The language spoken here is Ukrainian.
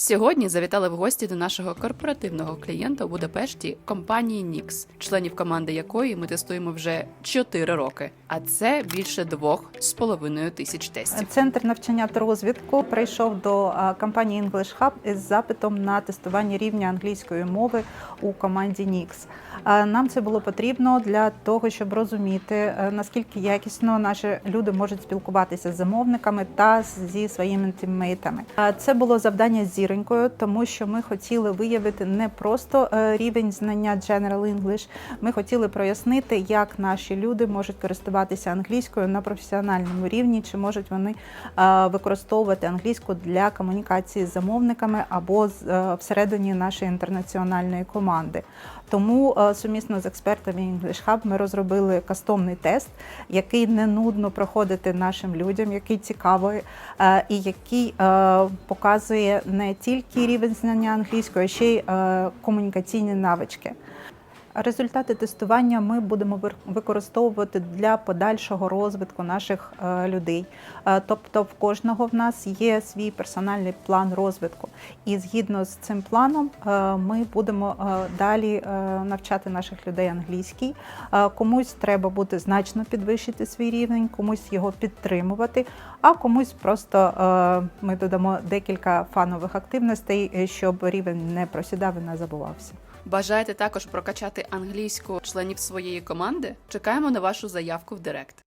Сьогодні завітали в гості до нашого корпоративного клієнта у Будапешті компанії Nix, членів команди якої ми тестуємо вже 4 роки. А це більше двох з половиною тисяч тестів. Центр навчання та розвитку прийшов до компанії English Hub із запитом на тестування рівня англійської мови у команді Nix. Нам це було потрібно для того, щоб розуміти, е, наскільки якісно наші люди можуть спілкуватися з замовниками та зі своїми тіммейтами. Це було завдання з зіронькою, тому що ми хотіли виявити не просто е, рівень знання General English, ми хотіли прояснити, як наші люди можуть користуватися англійською на професіональному рівні, чи можуть вони е, використовувати англійську для комунікації з замовниками або е, всередині нашої інтернаціональної команди. Тому сумісно з експертами English Hub ми розробили кастомний тест, який не нудно проходити нашим людям, який цікавий і який показує не тільки рівень знання англійської, а ще й е, комунікаційні навички. Результати тестування ми будемо використовувати для подальшого розвитку наших е, людей. Е, Тобто, в кожного в нас є свій персональний план розвитку, і згідно з цим планом е, ми будемо далі навчати наших людей англійській. Е, Комусь треба буде значно підвищити свій рівень, комусь його підтримувати, а комусь просто ми додамо декілька фанових активностей, щоб рівень не просідав і не забувався. Бажаєте також прокачати англійську членів своєї команди? Чекаємо на вашу заявку в Директ.